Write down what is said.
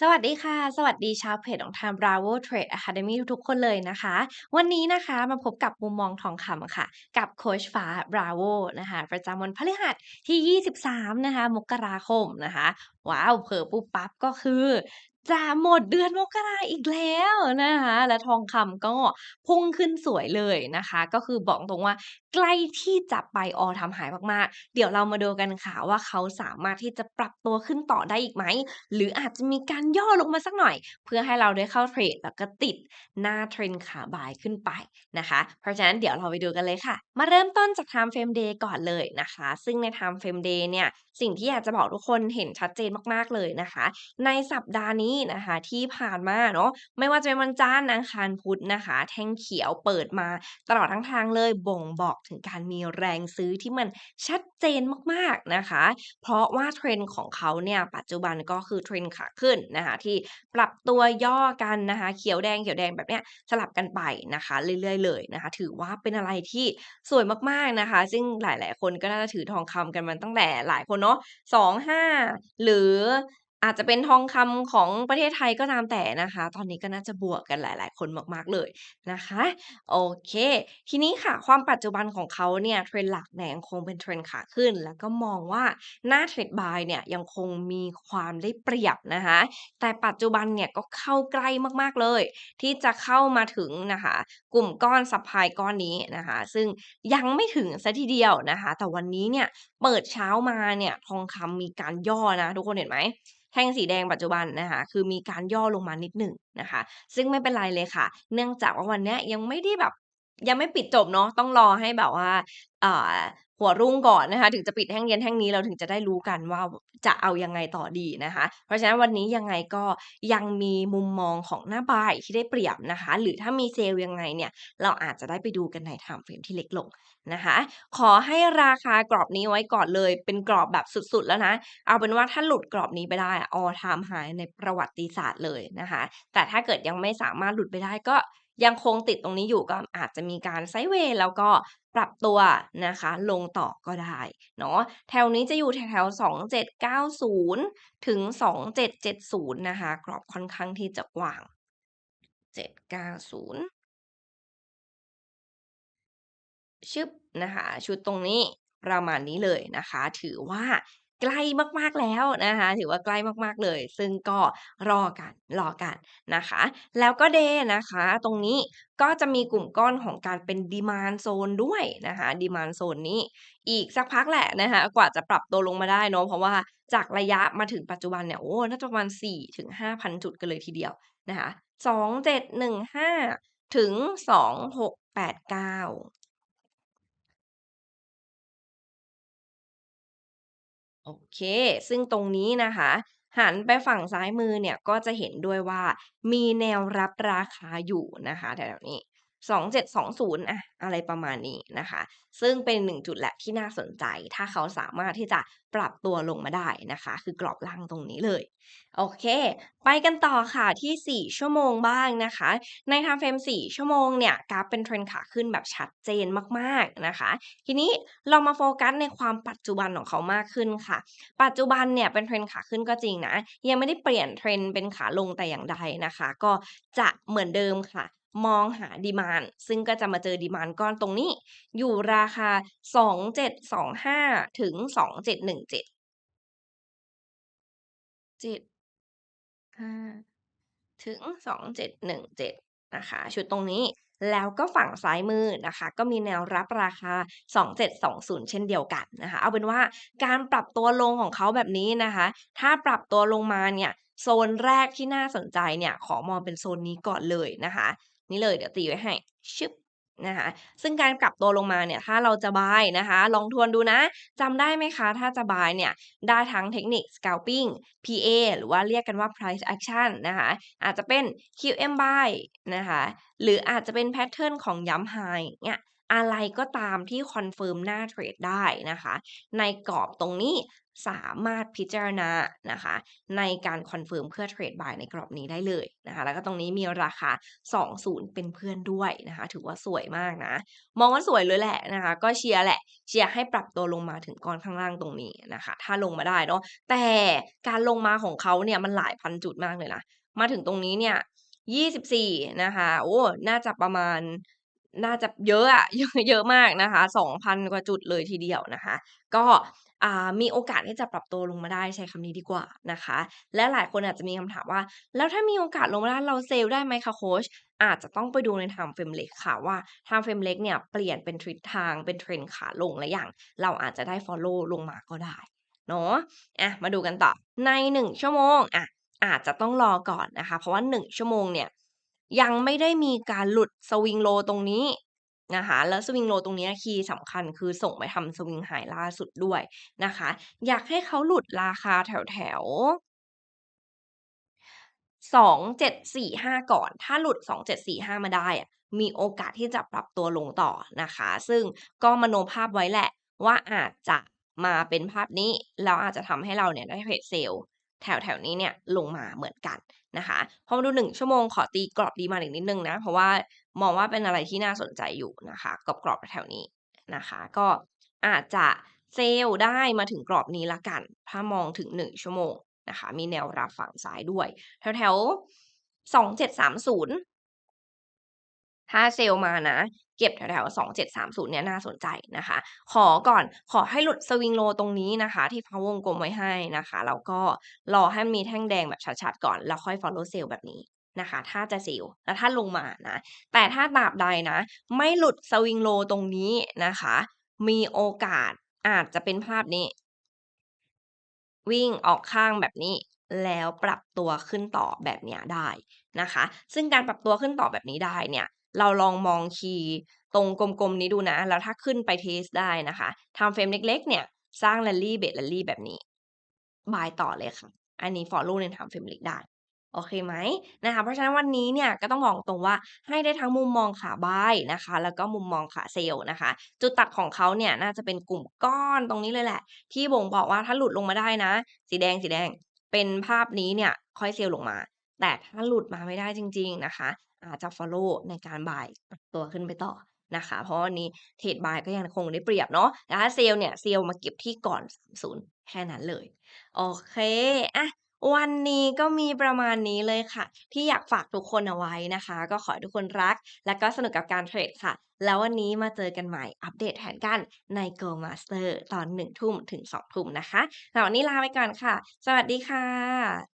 สวัสดีค่ะ สวัสดีชาวเพจของทาง Bravo Trade Academy ทุกๆคนเลยนะคะ วันนี้นะคะมาพบกับมุมมองทองคำค่ะ กับโคชฟ้า Bravo นะคะ ประจำวันพฤหัสที่ 23 นะคะ มกราคมนะคะ ว้าวเผลอปุ๊บปั๊บก็คือจะหมดเดือนมกราอีกแล้วนะคะ และทองคำก็พุ่งขึ้นสวยเลยนะคะ ก็คือบอกตรงว่าใกล้ที่จะไป All Time High มากๆ เดี๋ยวเรามาดูกันค่ะว่าเขาสามารถที่จะปรับตัวขึ้นต่อได้อีกไหม หรืออาจจะมีการย่อลงมาสักหน่อย เพื่อให้เราได้เข้าเทรดแล้วก็ติดหน้าเทรนด์ขาบายขึ้นไปนะคะ เพราะฉะนั้นเดี๋ยวเราไปดูกันเลยค่ะ มาเริ่มต้นจาก Time Frame Day ก่อนเลยนะคะ ซึ่งใน Time Frame Day เนี่ยสิ่งที่อยากจะบอกทุกคนเห็นชัดเจนมากๆเลยนะคะ ในสัปดาห์นี้นะคะที่ผ่านมาเนาะไม่ว่าจะเป็นวันจันทร์อังคารพุธนะคะ แท่งเขียวเปิดมาตลอดทั้งทางเลยบ่งบอกถึงการมีแรงซื้อที่มันชัดเจนมากๆนะคะ เพราะว่าเทรนด์ของเขาเนี่ยปัจจุบันก็คือเทรนด์ขาขึ้นนะคะที่ปรับตัวย่อกันนะคะ เขียวแดงเขียวแดงแบบเนี้ยสลับกันไปนะคะเรื่อยๆเลยนะคะ ถือว่าเป็นอะไรที่สวยมากๆนะคะ ซึ่งหลาย ๆ คนก็น่าจะถือทองคำกันมาตั้งแต่หลายคนเนาะ25หรืออาจจะเป็นทองคำของประเทศไทยก็ตามแต่นะคะ ตอนนี้ก็น่าจะบวกกันหลาย ๆ คนมาก ๆ เลยนะคะ โอเค ทีนี้ค่ะ ความปัจจุบันของเขาเนี่ยเทรนหลักเนี่ยยังคงเป็นเทรนขาขึ้น แล้วก็มองว่าหน้าเทรดบายเนี่ยยังคงมีความได้เปรียบนะคะ แต่ปัจจุบันเนี่ยก็เข้าใกล้มาก ๆ เลย ที่จะเข้ามาถึงนะคะ กลุ่มก้อนซัปพลายก้อนนี้นะคะ ซึ่งยังไม่ถึงเสียทีเดียวนะคะ แต่วันนี้เนี่ย เปิดเช้ามาเนี่ยทองคำมีการย่อนะ ทุกคนเห็นไหมแท่งสีแดงปัจจุบันนะคะคือมีการย่อลงมานิดหนึ่งนะคะ ซึ่งไม่เป็นไรเลยค่ะ เนื่องจากว่าวันนี้ยังไม่ได้แบบ ยังไม่ปิดจบเนาะต้องรอให้แบบว่าอ่าหัวรุ่งก่อนนะคะ ถึงจะปิดแท่งเย็นแท่งนี้เราถึงจะได้รู้กันว่าจะเอายังไงต่อดีนะคะ เพราะฉะนั้นวันนี้ยังไงก็ยังมีมุมมองของหน้าบายที่ได้เปรียบนะคะ หรือถ้ามีเซลล์ยังไงเนี่ยเราอาจจะได้ไปดูกันใน Time Frame ที่เล็กลงนะคะ ขอให้ราคากรอบนี้ไว้ก่อนเลย เป็นกรอบแบบสุดๆแล้วนะ เอาเป็นว่าถ้าหลุดกรอบนี้ไปได้อะ All Time High ในประวัติศาสตร์เลยนะคะ แต่ถ้าเกิดยังไม่สามารถหลุดไปได้ก็ ยังคงติดตรงนี้อยู่ก็อาจจะมีการไซเวย์แล้วก็ปรับตัวนะคะ ลงต่อก็ได้เนาะแถวนี้จะอยู่แถวๆ2790 ถึง 2770 นะคะ กรอบค่อนข้างที่จะกว้าง 790 ชึบนะคะ ชุดตรงนี้ประมาณนี้เลยนะคะ ถือว่า ใกล้มากๆแล้วนะคะ ถือว่าใกล้มากๆเลย ซึ่งก็รอกันรอกันนะคะ แล้วก็ Day นะคะ ตรงนี้ก็จะมีกลุ่มก้อนของการเป็น Demand Zone ด้วยนะคะ Demand Zone นี้ อีกสักพักแหละนะคะกว่าจะปรับตัวลงมาได้เนาะเพราะว่าจากระยะมาถึงปัจจุบันเนี่ยโอ้น่าจะประมาณ4-5,000 จุดกันเลยทีเดียวนะคะ2715 ถึง 2689 โอเค ซึ่งตรงนี้นะคะ หันไปฝั่งซ้ายมือเนี่ย ก็จะเห็นด้วยว่า มีแนวรับราคาอยู่นะคะ แถว ๆ นี้ 2720อะอะไรประมาณนี้นะคะ ซึ่งเป็น1จุดแหละที่น่าสนใจ ถ้าเขาสามารถที่จะปรับตัวลงมาได้นะคะ คือกรอบล่างตรงนี้เลย โอเค ไปกันต่อค่ะที่ 4 ชั่วโมงบ้างนะคะ ใน Time Frame 4ชั่วโมงเนี่ยกราฟเป็นเทรนขาขึ้นแบบชัดเจนมากๆนะคะ ทีนี้เรามาโฟกัสในความปัจจุบันของเขามากขึ้นค่ะ ปัจจุบันเนี่ยเป็นเทรนขาขึ้นก็จริงนะ ยังไม่ได้เปลี่ยนเทรนเป็นขาลงแต่อย่างใดนะคะ ก็จะเหมือนเดิมค่ะ มองหา Demand ซึ่งก็จะมาเจอ Demand ก้อนตรงนี้ อยู่ราคา 2725 ถึง 2717 7 5ถึง 2717 นะคะ ชุดตรงนี้แล้วก็ฝั่งซ้ายมือนะคะ ก็มีแนวรับราคา 2720 เช่นเดียวกันนะคะ เอาเป็นว่าการปรับตัวลงของเขาแบบนี้นะคะ ถ้าปรับตัวลงมาเนี่ย โซนแรกที่น่าสนใจเนี่ย ขอมองเป็นโซนนี้ก่อนเลยนะคะ นี่เลยเดี๋ยวตีไว้ให้ชึบนะคะซึ่งการกลับตัวลงมาเนี่ยถ้าเราจะ Buy นะคะ ลองทวนดูนะจำได้ไหมคะ ถ้าจะ Buy เนี่ยได้ทั้งเทคนิค Scalping PA หรือว่าเรียกกันว่า Price Action นะคะ อาจจะเป็น QM Buy นะคะหรืออาจจะเป็นแพตเทิร์นของย้ำ High เงี้ยอะไรก็ตามที่คอนเฟิร์มหน้าเทรดได้นะคะ ในกรอบตรงนี้ สามารถพิจารณานะคะ ในการคอนเฟิร์มเพื่อเทรดบายในกรอบนี้ได้เลยนะคะ แล้วก็ตรงนี้มีราคา 20 เป็นเพื่อนด้วยนะคะ ถือว่าสวยมากนะ มองว่าสวยเลยแหละนะคะ ก็เชียร์แหละ เชียร์ให้ปรับตัวลงมาถึงก้อนข้างล่างตรงนี้นะคะ ถ้าลงมาได้เนาะแต่การลงมาของเขาเนี่ยมันหลายพันจุดมากเลยนะมาถึงตรงนี้เนี่ย 24 นะคะ โอ้ น่าจะประมาณ น่าจะเยอะอะเยอะเยอะมากนะคะ2,000 กว่าจุดเลยทีเดียวนะคะ ก็มีโอกาสที่จะปรับตัวลงมาได้ใช้คำนี้ดีกว่านะคะ และหลายคนอาจจะมีคำถามว่า แล้วถ้ามีโอกาสลงมาได้เราเซลได้ไหมคะโคชอาจจะต้องไปดูใน Time Frame เล็กค่ะว่า Time Frame เล็กเนี่ยเปลี่ยนเป็นทิศทางเป็น Trend ขาลงแล้วยังเราอาจจะได้ฟอลโลว์ลงมาก็ได้เนาะอะมาดูกันต่อใน 1 ชั่วโมงอะอาจจะต้องรอก่อนนะคะ เพราะว่า 1 ชั่วโมงเนี่ย ยังไม่ได้มีการหลุดสวิงโลตรงนี้นะคะแล้วสวิงโลตรงนี้คีย์สำคัญคือส่งไปทำสวิงไฮล่าสุดด้วยนะคะ อยากให้เขาหลุดราคาแถวๆ2745ก่อน ถ้าหลุด2745มาได้อะมีโอกาสที่จะปรับตัวลงต่อนะคะ ซึ่งก็มโนภาพไว้แหละว่าอาจจะมาเป็นภาพนี้ แล้วอาจจะทำให้เราเนี่ยได้เทรดเซล แถวแถวนี้เนี่ยลงมาเหมือนกันนะคะพอมาดูหนึ่งชั่วโมงขอตีกรอบดีมานด์อีกนิดนึงนะ เพราะว่ามองว่าเป็นอะไรที่น่าสนใจอยู่นะคะกรอบๆแถวนี้นะคะ ก็อาจจะเซลล์ได้มาถึงกรอบนี้ละกัน ถ้ามองถึง 1 ชั่วโมงนะคะ มีแนวรับฝั่งซ้ายด้วย แถวแถว2730 ถ้าเซลล์มานะ เก็บแถวๆ2730เนี่ยน่าสนใจนะคะ ขอก่อนขอให้หลุดสวิงโลตรงนี้นะคะ ที่เขาวงกลมไว้ให้นะคะ แล้วก็รอให้มีแท่งแดงแบบชัดๆก่อน แล้วค่อยฟอลโลว์เซลล์แบบนี้นะคะ ถ้าจะเซลล์แล้วถ้าลงมานะ แต่ถ้าตราบใดนะ ไม่หลุดสวิงโลตรงนี้นะคะ มีโอกาสอาจจะเป็นภาพนี้ วิ่งออกข้างแบบนี้แล้วปรับตัวขึ้นต่อแบบเนี้ยได้นะคะ ซึ่งการปรับตัวขึ้นต่อแบบนี้ได้เนี่ย เราลองมองคีย์ตรงกลมๆนี้ดูนะ แล้วถ้าขึ้นไปเทสได้นะคะ Time Frame เล็กๆ เนี่ย สร้าง Rally เบรก Rally แบบนี้ บายต่อเลยค่ะ อันนี้ฟอลลว์ใน Time Frame เล็กได้ โอเคไหม?นะคะ เพราะฉะนั้นวันนี้เนี่ยก็ต้องบอกตรงว่าให้ได้ทั้งมุมมองขาบายนะคะ แล้วก็มุมมองขาเซลล์นะคะ จุดตัดของเขาเนี่ยน่าจะเป็นกลุ่มก้อนตรงนี้เลยแหละ ที่บ่งบอกว่าถ้าหลุดลงมาได้นะ สีแดงๆเป็นภาพนี้เนี่ยค่อยเซลล์ลงมา แต่ถ้าหลุดมาไม่ได้จริง ๆนะคะ อาจจะฟอลโลว์ในการบายตัวขึ้นไปต่อนะคะ เพราะวันนี้เทรดบายก็ยังคงได้เปรียบเนาะแต่ถ้าเซล์เนี่ยเซล์มาเก็บที่ก่อน 30 แค่นั้นเลย โอเคอะวันนี้ก็มีประมาณนี้เลยค่ะ ที่อยากฝากทุกคนเอาไว้นะคะ ก็ขอให้ทุกคนรัก และก็สนุกกับการเทรดค่ะ แล้ววันนี้มาเจอกันใหม่อัปเดตแผนกันใน Go Master ตอน19:00ถึง20:00นะคะสำหรับวันนี้ลาไปก่อนค่ะ สวัสดีค่ะ